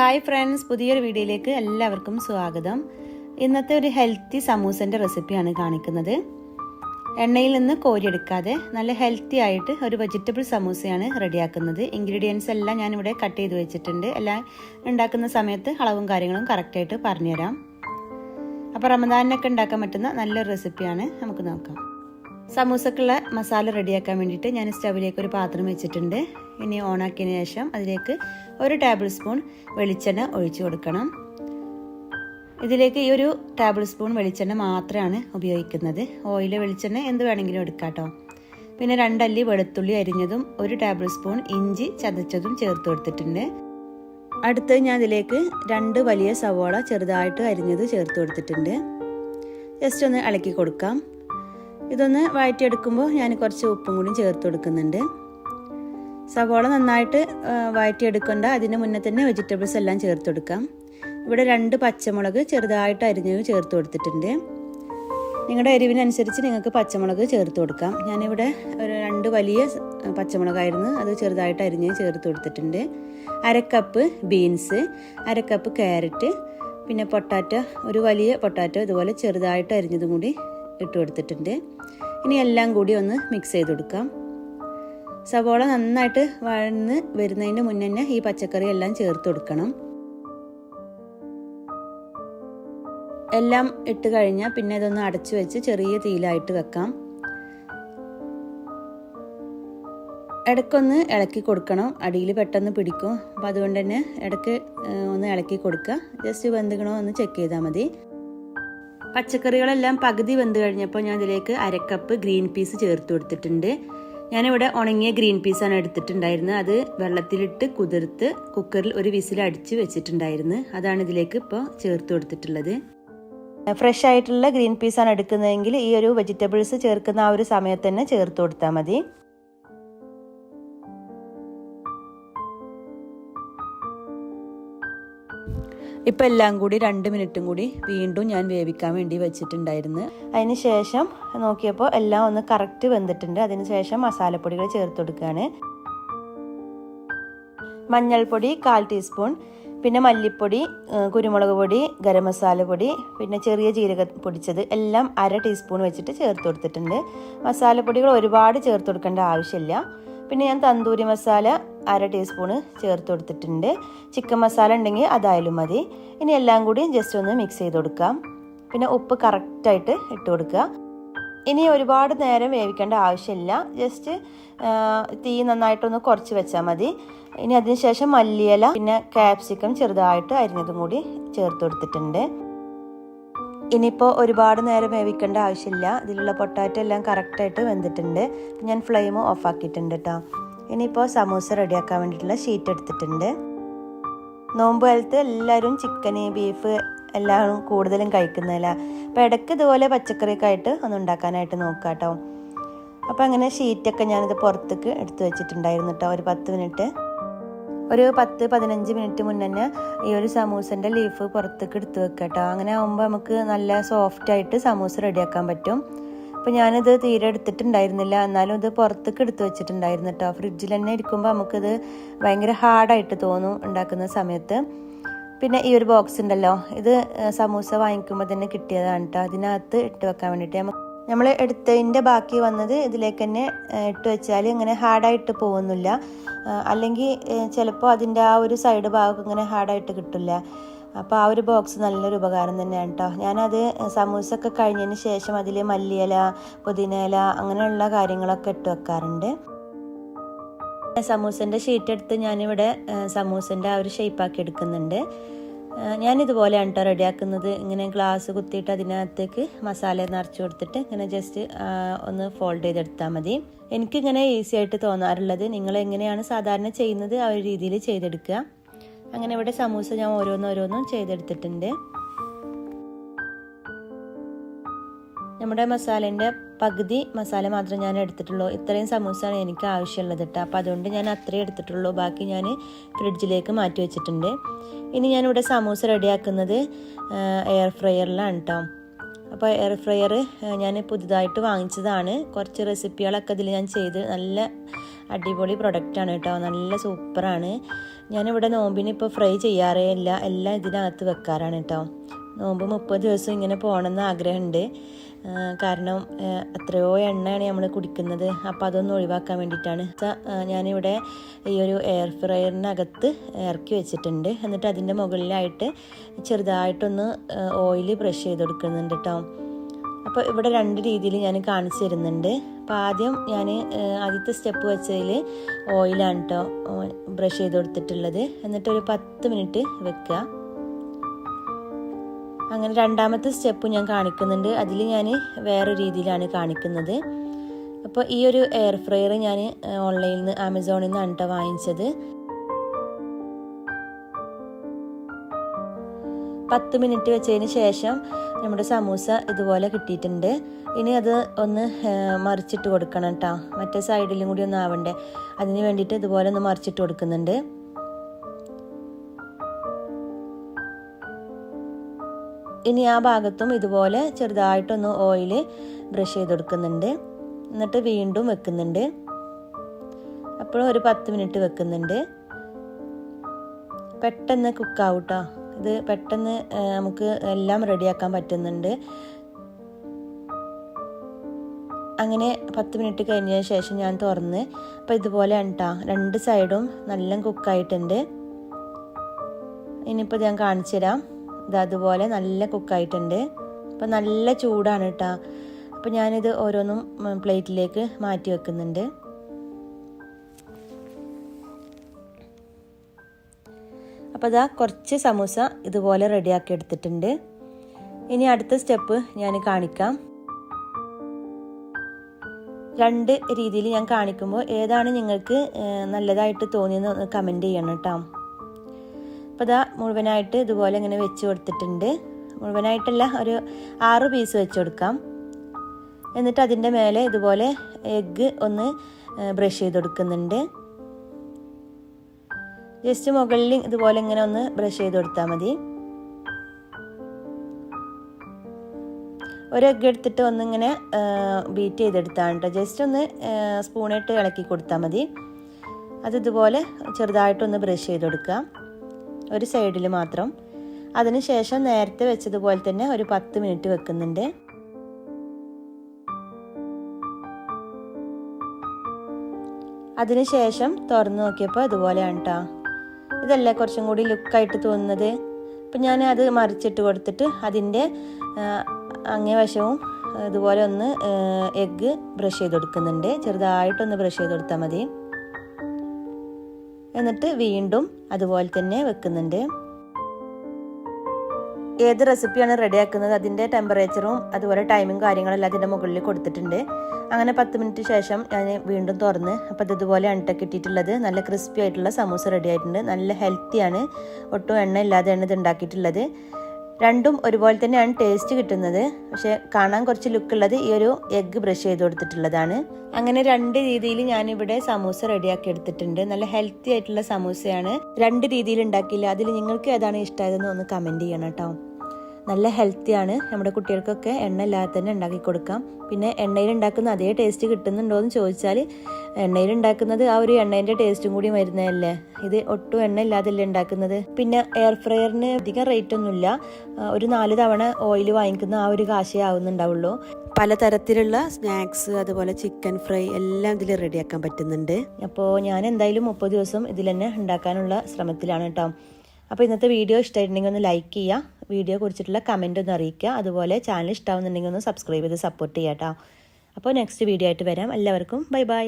Hi friends പുതിയൊരു വീഡിയോയിലേക്ക് എല്ലാവർക്കും സ്വാഗതം. ഇന്നത്തെ ഒരു ഹെൽത്തി സമൂസന്റെ റെസിപ്പിയാണ് കാണിക്കുന്നത്. എണ്ണയിൽ നിന്ന് കോരിയെടുക്കാതെ നല്ല ഹെൽത്തി ആയിട്ട് ഒരു വെജിറ്റബിൾ സമൂസയാണ് റെഡിയാക്കുന്നത്. ഇൻഗ്രീഡിയൻസ് എല്ലാം ഞാനിവിടെ കട്ട് ചെയ്ത് വെച്ചിട്ടുണ്ട്. എല്ലാം ഉണ്ടാക്കുന്ന സമയത്ത് അളവും കാര്യങ്ങളും കറക്റ്റായിട്ട് പറഞ്ഞുതരാം. അപ്പോൾ റമദാനിനൊക്കെ ഉണ്ടാക്കാൻ പറ്റുന്ന നല്ലൊരു റെസിപ്പിയാണ്. നമുക്ക് നോക്കാം. സമൂസക്കുള്ള മസാല റെഡിയാക്കാൻ വേണ്ടിയിട്ട് ഞാൻ സ്റ്റവിലേക്ക് ഒരു പാത്രം വെച്ചിട്ടുണ്ട്. ഇനി ഓണാക്കിയതിന് ശേഷം അതിലേക്ക് ഒരു ടേബിൾ സ്പൂൺ വെളിച്ചെണ്ണ ഒഴിച്ചു കൊടുക്കണം. ഇതിലേക്ക് ഈ ഒരു ടേബിൾ സ്പൂൺ വെളിച്ചെണ്ണ മാത്രമാണ് ഉപയോഗിക്കുന്നത്. ഓയിൽ വെളിച്ചെണ്ണ എന്ത് വേണമെങ്കിലും എടുക്കാം പിന്നെ രണ്ടല്ലി വെളുത്തുള്ളി അരിഞ്ഞതും ഒരു ടേബിൾ സ്പൂൺ ഇഞ്ചി ചതച്ചതും ചേർത്ത് കൊടുത്തിട്ടുണ്ട്. അടുത്ത് ഞാൻ ഇതിലേക്ക് രണ്ട് വലിയ സവോള ചെറുതായിട്ട് അരിഞ്ഞത് ചേർത്ത് കൊടുത്തിട്ടുണ്ട്. ജസ്റ്റ് ഒന്ന് ഇളക്കി കൊടുക്കാം. ഇതൊന്ന് വഴറ്റിയെടുക്കുമ്പോൾ ഞാൻ കുറച്ച് ഉപ്പും കൂടി ചേർത്ത് കൊടുക്കുന്നുണ്ട്. സവോള നന്നായിട്ട് വഴറ്റിയെടുക്കേണ്ട അതിന് മുന്നേ തന്നെ വെജിറ്റബിൾസ് എല്ലാം ചേർത്ത് കൊടുക്കാം. ഇവിടെ രണ്ട് പച്ചമുളക് ചെറുതായിട്ട് അരിഞ്ഞത് ചേർത്ത് കൊടുത്തിട്ടുണ്ട്. നിങ്ങളുടെ എരിവിനനുസരിച്ച് നിങ്ങൾക്ക് പച്ചമുളക് ചേർത്ത് കൊടുക്കാം. ഞാനിവിടെ ഒരു രണ്ട് വലിയ പച്ചമുളകായിരുന്നു. അത് ചെറുതായിട്ട് അരിഞ്ഞ് ചേർത്ത് കൊടുത്തിട്ടുണ്ട്. അരക്കപ്പ് ബീൻസ് അരക്കപ്പ് ക്യാരറ്റ് പിന്നെ പൊട്ടാറ്റോ ഒരു വലിയ പൊട്ടാറ്റോ ഇതുപോലെ ചെറുതായിട്ട് അരിഞ്ഞതും കൂടി ഇട്ട് കൊടുത്തിട്ടുണ്ട്. ഇനി എല്ലാം കൂടി ഒന്ന് മിക്സ് ചെയ്ത് കൊടുക്കാം. സവോള നന്നായിട്ട് വഴന്ന് വരുന്നതിന് മുന്നേ തന്നെ ഈ പച്ചക്കറി എല്ലാം ചേർത്ത് കൊടുക്കണം. എല്ലാം ഇട്ട് കഴിഞ്ഞാൽ പിന്നെ ഇതൊന്ന് അടച്ചു വെച്ച് ചെറിയ തീയിലായിട്ട് വെക്കാം. ഇടയ്ക്കൊന്ന് ഇളക്കി കൊടുക്കണം. അടിയിൽ പെട്ടെന്ന് പിടിക്കും. അപ്പം അതുകൊണ്ട് തന്നെ ഇടയ്ക്ക് ഒന്ന് ഇളക്കി കൊടുക്കുക. ജസ്റ്റ് വെന്തുകണോ ഒന്ന് ചെക്ക് ചെയ്താൽ മതി. പച്ചക്കറികളെല്ലാം പകുതി വെന്ത് കഴിഞ്ഞപ്പോൾ ഞാൻ ഇതിലേക്ക് അരക്കപ്പ് ഗ്രീൻ പീസ് ചേർത്ത് കൊടുത്തിട്ടുണ്ട്. ഞാനിവിടെ ഉണങ്ങിയ ഗ്രീൻ പീസാണ് എടുത്തിട്ടുണ്ടായിരുന്നത്. അത് വെള്ളത്തിലിട്ട് കുതിർത്ത് കുക്കറിൽ ഒരു വിസിൽ അടിച്ച് വെച്ചിട്ടുണ്ടായിരുന്നു. അതാണ് ഇതിലേക്ക് ഇപ്പോൾ ചേർത്ത് കൊടുത്തിട്ടുള്ളത്. ഫ്രഷ് ആയിട്ടുള്ള ഗ്രീൻ പീസാണ് എടുക്കുന്നതെങ്കിൽ ഈ ഒരു വെജിറ്റബിൾസ് ചേർക്കുന്ന ആ ഒരു സമയത്ത് തന്നെ ചേർത്ത് കൊടുത്താൽ മതി. ഇപ്പം എല്ലാം കൂടി രണ്ട് മിനിറ്റും കൂടി വീണ്ടും ഞാൻ വേവിക്കാൻ വേണ്ടി വെച്ചിട്ടുണ്ടായിരുന്നു. അതിന് ശേഷം നോക്കിയപ്പോൾ എല്ലാം ഒന്ന് കറക്റ്റ് വെന്തിട്ടുണ്ട്. അതിന് ശേഷം മസാലപ്പൊടികൾ ചേർത്ത് കൊടുക്കുകയാണ്. മഞ്ഞൾപ്പൊടി കാൽ ടീസ്പൂൺ പിന്നെ മല്ലിപ്പൊടി കുരുമുളക് പൊടി ഗരം മസാല പൊടി പിന്നെ ചെറിയ ജീരക പൊടിച്ചത് എല്ലാം അര ടീസ്പൂൺ വെച്ചിട്ട് ചേർത്ത് കൊടുത്തിട്ടുണ്ട്. മസാലപ്പൊടികൾ ഒരുപാട് ചേർത്ത് കൊടുക്കേണ്ട ആവശ്യമില്ല. പിന്നെ ഞാൻ തന്തൂരി മസാല അര ടീസ്പൂണ് ചേർത്ത് കൊടുത്തിട്ടുണ്ട്. ചിക്കൻ മസാല ഉണ്ടെങ്കിൽ അതായാലും മതി. ഇനി എല്ലാം കൂടി ജസ്റ്റ് ഒന്ന് മിക്സ് ചെയ്ത് കൊടുക്കാം. പിന്നെ ഉപ്പ് കറക്റ്റായിട്ട് ഇട്ട് കൊടുക്കുക. ഇനി ഒരുപാട് നേരം വേവിക്കേണ്ട ആവശ്യമില്ല. ജസ്റ്റ് തീ നന്നായിട്ടൊന്ന് കുറച്ച് വെച്ചാൽ മതി. ഇനി അതിനുശേഷം മല്ലിയില പിന്നെ ക്യാപ്സിക്കം ചെറുതായിട്ട് അരിഞ്ഞതും കൂടി ചേർത്ത് കൊടുത്തിട്ടുണ്ട്. ഇനിയിപ്പോൾ ഒരുപാട് നേരം വേവിക്കേണ്ട ആവശ്യമില്ല. ഇതിലുള്ള പൊട്ടാറ്റോ എല്ലാം കറക്റ്റായിട്ട് വെന്തിട്ടുണ്ട്. ഞാൻ ഫ്ലെയിം ഓഫ് ആക്കിയിട്ടുണ്ട് കേട്ടോ ഇനിയിപ്പോൾ സമൂസ റെഡിയാക്കാൻ വേണ്ടിയിട്ടുള്ള ഷീറ്റ് എടുത്തിട്ടുണ്ട്. നോമ്പ് കാലത്ത് എല്ലാവരും ചിക്കന് ബീഫ് എല്ലാം കൂടുതലും കഴിക്കുന്നതല്ല. അപ്പോൾ ഇടയ്ക്ക് ഇതുപോലെ പച്ചക്കറിയൊക്കെ ആയിട്ട് ഒന്ന് ഉണ്ടാക്കാനായിട്ട് നോക്കാം കേട്ടോ അപ്പോൾ അങ്ങനെ ഷീറ്റൊക്കെ ഞാനിത് പുറത്തേക്ക് എടുത്തു വെച്ചിട്ടുണ്ടായിരുന്നു കേട്ടോ ഒരു പത്ത് മിനിറ്റ് ഒരു പത്ത് പതിനഞ്ച് മിനിറ്റ് മുന്നേ ഈ ഒരു സമൂസന്റെ ലീഫ് പുറത്തേക്ക് എടുത്ത് വെക്കുക കേട്ടോ അങ്ങനെ ആകുമ്പോൾ നമുക്ക് നല്ല സോഫ്റ്റ് ആയിട്ട് സമൂസ റെഡിയാക്കാൻ പറ്റും. അപ്പോൾ ഞാനിത് തീരെ എടുത്തിട്ടുണ്ടായിരുന്നില്ല. എന്നാലും ഇത് പുറത്തേക്ക് എടുത്ത് വെച്ചിട്ടുണ്ടായിരുന്നു കേട്ടോ ഫ്രിഡ്ജിൽ തന്നെ ഇരിക്കുമ്പോൾ നമുക്കിത് ഭയങ്കര ഹാർഡായിട്ട് തോന്നും ഉണ്ടാക്കുന്ന സമയത്ത്. പിന്നെ ഈ ഒരു ബോക്സ് ഉണ്ടല്ലോ ഇത് സമൂസ വാങ്ങിക്കുമ്പോൾ തന്നെ കിട്ടിയതാണ് കേട്ടോ അതിനകത്ത് ഇട്ട് വെക്കാൻ വേണ്ടിയിട്ട് നമ്മൾ എടുത്തതിന്റെ ബാക്കി വന്നത് ഇതിലേക്ക് തന്നെ ഇട്ട് വെച്ചാൽ ഇങ്ങനെ ഹാർഡായിട്ട് പോകുന്നില്ല. അല്ലെങ്കിൽ ചിലപ്പോൾ അതിന്റെ ആ ഒരു സൈഡ് ഭാഗം ഇങ്ങനെ ഹാർഡായിട്ട് കിട്ടില്ല. അപ്പോൾ ആ ഒരു ബോക്സ് നല്ലൊരു ഉപകാരം തന്നെയാണ് കേട്ടോ ഞാനത് സമൂസൊക്കെ കഴിഞ്ഞതിന് ശേഷം അതിൽ മല്ലിയില പുതിനയില അങ്ങനെയുള്ള കാര്യങ്ങളൊക്കെ ഇട്ട് വെക്കാറുണ്ട്. സമൂസന്റെ ഷീറ്റ് എടുത്ത് ഞാനിവിടെ സമൂസന്റെ ആ ഒരു ഷേപ്പാക്കി എടുക്കുന്നുണ്ട്. ഞാനിതുപോലെയാണ് കേട്ടോ റെഡിയാക്കുന്നത്. ഇങ്ങനെ ഗ്ലാസ് കുത്തിയിട്ട് അതിനകത്തേക്ക് മസാല നിറച്ച് കൊടുത്തിട്ട് ഇങ്ങനെ ജസ്റ്റ് ഒന്ന് ഫോൾഡ് ചെയ്തെടുത്താൽ മതി. എനിക്കിങ്ങനെ ഈസി ആയിട്ട് തോന്നാറുള്ളത് നിങ്ങൾ എങ്ങനെയാണ് സാധാരണ ചെയ്യുന്നത് ആ ഒരു രീതിയിൽ ചെയ്തെടുക്കുക. അങ്ങനെ ഇവിടെ സമൂസ ഞാൻ ഓരോന്നോരോന്നും ചെയ്തെടുത്തിട്ടുണ്ട്. നമ്മുടെ മസാലേന്റെ പകുതി മസാല മാത്രം ഞാൻ എടുത്തിട്ടുള്ളൂ. ഇത്രയും സമൂസയാണ് എനിക്ക് ആവശ്യമുള്ളത് കേട്ടോ അപ്പോൾ അതുകൊണ്ട് ഞാൻ അത്രയും എടുത്തിട്ടുള്ളൂ. ബാക്കി ഞാൻ ഫ്രിഡ്ജിലേക്ക് മാറ്റി വെച്ചിട്ടുണ്ട്. ഇനി ഞാനിവിടെ സമൂസ റെഡിയാക്കുന്നത് എയർ ഫ്രയറിലാണ് കേട്ടോ അപ്പോൾ എയർ ഫ്രയർ ഞാൻ പുതുതായിട്ട് വാങ്ങിച്ചതാണ്. കുറച്ച് റെസിപ്പികളൊക്കെ ഇതിൽ ഞാൻ ചെയ്ത് നല്ല അടിപൊളി പ്രൊഡക്റ്റാണ് കേട്ടോ നല്ല സൂപ്പറാണ്. ഞാനിവിടെ നോമ്പിന് ഇപ്പോൾ ഫ്രൈ ചെയ്യാറേ ഇല്ല. എല്ലാം ഇതിനകത്ത് വെക്കാറാണ് കേട്ടോ നോമ്പ് മുപ്പത് ദിവസം ഇങ്ങനെ പോകണമെന്ന് ആഗ്രഹമുണ്ട്. കാരണം എത്രയോ എണ്ണയാണ് നമ്മൾ കുടിക്കുന്നത്. അപ്പോൾ അതൊന്നും ഒഴിവാക്കാൻ വേണ്ടിയിട്ടാണ് ഞാനിവിടെ ഈ ഒരു എയർ ഫ്രയറിനകത്ത് ഇറക്കി വെച്ചിട്ടുണ്ട്. എന്നിട്ട് അതിന്റെ മുകളിലായിട്ട് ചെറുതായിട്ടൊന്ന് ഓയിൽ ബ്രഷ് ചെയ്ത് കൊടുക്കുന്നുണ്ട് കേട്ടോ അപ്പോൾ ഇവിടെ രണ്ട് രീതിയിൽ ഞാൻ കാണിച്ചു തരുന്നുണ്ട്. അപ്പോൾ ആദ്യം ഞാൻ ആദ്യത്തെ സ്റ്റെപ്പ് വെച്ചതിൽ ഓയിലാണ് കേട്ടോ ബ്രഷ് ചെയ്ത് കൊടുത്തിട്ടുള്ളത് എന്നിട്ട് ഒരു പത്ത് മിനിറ്റ് വെക്കുക അങ്ങനെ രണ്ടാമത്തെ സ്റ്റെപ്പ് ഞാൻ കാണിക്കുന്നുണ്ട്. അതിൽ ഞാൻ വേറെ രീതിയിലാണ് കാണിക്കുന്നത്. അപ്പോൾ ഈ ഒരു എയർ ഫ്രയർ ഞാൻ ഓൺലൈനിൽ നിന്ന് ആമസോണിൽ നിന്നാണ് കേട്ടോ വാങ്ങിച്ചത്. പത്ത് മിനിറ്റ് വെച്ചതിന് ശേഷം നമ്മുടെ സമൂസ ഇതുപോലെ കിട്ടിയിട്ടുണ്ട്. ഇനി അത് ഒന്ന് മറിച്ചിട്ട് കൊടുക്കണം കേട്ടോ മറ്റേ സൈഡിലും കൂടി ഒന്ന് ആവണ്ടേ അതിന് വേണ്ടിയിട്ട് ഇതുപോലെ ഒന്ന് മറിച്ചിട്ട് കൊടുക്കുന്നുണ്ട്. ഇനി ആ ഭാഗത്തും ഇതുപോലെ ചെറുതായിട്ടൊന്ന് ഓയിൽ ബ്രഷ് ചെയ്ത് കൊടുക്കുന്നുണ്ട് എന്നിട്ട് വീണ്ടും വെക്കുന്നുണ്ട്. അപ്പോഴും ഒരു പത്ത് മിനിറ്റ് വെക്കുന്നുണ്ട്. പെട്ടെന്ന് കുക്കാവൂട്ടോ ഇത് പെട്ടെന്ന് നമുക്ക് എല്ലാം റെഡിയാക്കാൻ പറ്റുന്നുണ്ട്. അങ്ങനെ പത്ത് മിനിറ്റ് കഴിഞ്ഞതിന് ശേഷം ഞാൻ തുറന്ന് അപ്പോൾ ഇതുപോലെ കേട്ടോ രണ്ട് സൈഡും നല്ല കുക്കായിട്ടുണ്ട് ഇനിയിപ്പോൾ ഞാൻ കാണിച്ചു തരാം അതുപോലെ നല്ല കുക്കായിട്ടുണ്ട്. അപ്പം നല്ല ചൂടാണ് കേട്ടോ അപ്പോൾ ഞാനിത് ഓരോന്നും പ്ലേറ്റിലേക്ക് മാറ്റി വെക്കുന്നുണ്ട്. അപ്പോൾ അതാ കുറച്ച് സമൂസ ഇതുപോലെ റെഡിയാക്കി എടുത്തിട്ടുണ്ട്. ഇനി അടുത്ത സ്റ്റെപ്പ് ഞാൻ കാണിക്കാം. രണ്ട് രീതിയിൽ ഞാൻ കാണിക്കുമ്പോൾ ഏതാണ് നിങ്ങൾക്ക് നല്ലതായിട്ട് തോന്നിയെന്ന് കമന്റ് ചെയ്യണം കേട്ടോ അപ്പോൾ ഇതാ മുഴുവനായിട്ട് ഇതുപോലെ ഇങ്ങനെ വെച്ച് കൊടുത്തിട്ടുണ്ട്. മുഴുവനായിട്ടല്ല ഒരു ആറ് പീസ് വെച്ച് കൊടുക്കാം. എന്നിട്ട് അതിന്റെ മേലെ ഇതുപോലെ എഗ്ഗ് ഒന്ന് ബ്രഷ് ചെയ്ത് കൊടുക്കുന്നുണ്ട്. ജസ്റ്റ് മുകളിൽ ഇതുപോലെ ഇങ്ങനെ ഒന്ന് ബ്രഷ് ചെയ്ത് കൊടുത്താൽ മതി. ഒരു എഗ്ഗ് എടുത്തിട്ട് ഒന്നിങ്ങനെ ബീറ്റ് ചെയ്തെടുത്താണ് കേട്ടോ ജസ്റ്റ് ഒന്ന് സ്പൂണിട്ട് ഇളക്കി കൊടുത്താൽ മതി. അത് ഇതുപോലെ ചെറുതായിട്ടൊന്ന് ബ്രഷ് ചെയ്ത് കൊടുക്കുക ഒരു സൈഡിൽ മാത്രം. അതിനുശേഷം നേരത്തെ വെച്ചതുപോലെ തന്നെ ഒരു പത്ത് മിനിറ്റ് വെക്കുന്നുണ്ട്. അതിനുശേഷം തുറന്നു നോക്കിയപ്പോൾ ഇതുപോലെയാണ് കേട്ടോ ഇതല്ലേ കുറച്ചും കൂടി ലുക്കായിട്ട് തോന്നുന്നത്? അപ്പം ഞാൻ അത് മറിച്ചിട്ട് കൊടുത്തിട്ട് അതിന്റെ അങ്ങേ വശവും ഇതുപോലെ ഒന്ന് എഗ്ഗ് ബ്രഷ് ചെയ്ത് കൊടുക്കുന്നുണ്ട് ചെറുതായിട്ടൊന്ന് ബ്രഷ് ചെയ്ത് കൊടുത്താൽ മതി. എന്നിട്ട് വീണ്ടും അതുപോലെ തന്നെ വെക്കുന്നുണ്ട്. ഏത് റെസിപ്പിയാണ് റെഡിയാക്കുന്നത്? അതിന്റെ ടെമ്പറേച്ചറും അതുപോലെ ടൈമും കാര്യങ്ങളെല്ലാം അതിന്റെ മുകളിൽ കൊടുത്തിട്ടുണ്ട്. അങ്ങനെ പത്ത് മിനിറ്റ് ശേഷം ഞാൻ വീണ്ടും തുറന്ന് അപ്പോൾ അത് ഇതുപോലെ എണ്ണ കിട്ടിയിട്ടുള്ളത് നല്ല ക്രിസ്പി ആയിട്ടുള്ള സമൂസ റെഡി ആയിട്ടുണ്ട്. നല്ല ഹെൽത്തിയാണ് ഒട്ടും എണ്ണ ഇല്ലാതെയാണ് ഇത് ഉണ്ടാക്കിയിട്ടുള്ളത്. രണ്ടും ഒരുപോലെ തന്നെയാണ് ടേസ്റ്റ് കിട്ടുന്നത്. പക്ഷേ കാണാൻ കുറച്ച് ലുക്കുള്ളത് ഈ ഒരു എഗ്ഗ് ബ്രഷ് ചെയ്ത് കൊടുത്തിട്ടുള്ളതാണ്. അങ്ങനെ രണ്ട് രീതിയിൽ ഞാനിവിടെ സമൂസ റെഡിയാക്കി എടുത്തിട്ടുണ്ട്. നല്ല ഹെൽത്തി ആയിട്ടുള്ള സമൂസയാണ്. രണ്ട് രീതിയിൽ ഉണ്ടാക്കിയില്ല. അതിൽ നിങ്ങൾക്ക് ഏതാണ് ഇഷ്ടമായതെന്ന് ഒന്ന് കമന്റ് ചെയ്യണം കേട്ടോ. നല്ല ഹെൽത്തിയാണ് നമ്മുടെ കുട്ടികൾക്കൊക്കെ എണ്ണ ഇല്ലാതെ തന്നെ ഉണ്ടാക്കി കൊടുക്കാം. പിന്നെ എണ്ണയിൽ ഉണ്ടാക്കുന്ന അതേ ടേസ്റ്റ് കിട്ടുന്നുണ്ടോ എന്ന് ചോദിച്ചാൽ എണ്ണയിൽ ഉണ്ടാക്കുന്നത് ആ ഒരു എണ്ണേന്റെ ടേസ്റ്റും കൂടി വരുന്നതല്ലേ? ഇത് ഒട്ടും എണ്ണ ഇല്ലാതല്ലേ ഉണ്ടാക്കുന്നത്? പിന്നെ എയർ ഫ്രയറിന് അധികം റേറ്റ് ഒന്നുമില്ല. ഒരു നാല് തവണ ഓയിൽ വാങ്ങിക്കുന്ന ആ ഒരു കാശേ ആവുന്നുണ്ടാവുള്ളൂ. പലതരത്തിലുള്ള സ്നാക്സ് അതുപോലെ ചിക്കൻ ഫ്രൈ എല്ലാം ഇതിൽ റെഡിയാക്കാൻ പറ്റുന്നുണ്ട്. അപ്പോൾ ഞാൻ എന്തായാലും മുപ്പത് ദിവസം ഇതിൽ തന്നെ ഉണ്ടാക്കാനുള്ള ശ്രമത്തിലാണ് കേട്ടോ അപ്പോൾ ഇന്നത്തെ വീഡിയോ ഇഷ്ടമായിട്ടുണ്ടെങ്കിൽ ഒന്ന് ലൈക്ക് ചെയ്യുക. വീഡിയോ കുറിച്ചിട്ടുള്ള കമന്റ് ഒന്ന് അറിയിക്കുക. അതുപോലെ ചാനൽ ഇഷ്ടമാവുന്നുണ്ടെങ്കിൽ ഒന്ന് സബ്സ്ക്രൈബ് ചെയ്ത് സപ്പോർട്ട് ചെയ്യാം കേട്ടോ അപ്പോൾ നെക്സ്റ്റ് വീഡിയോ ആയിട്ട് വരാം. എല്ലാവർക്കും ബൈ ബൈ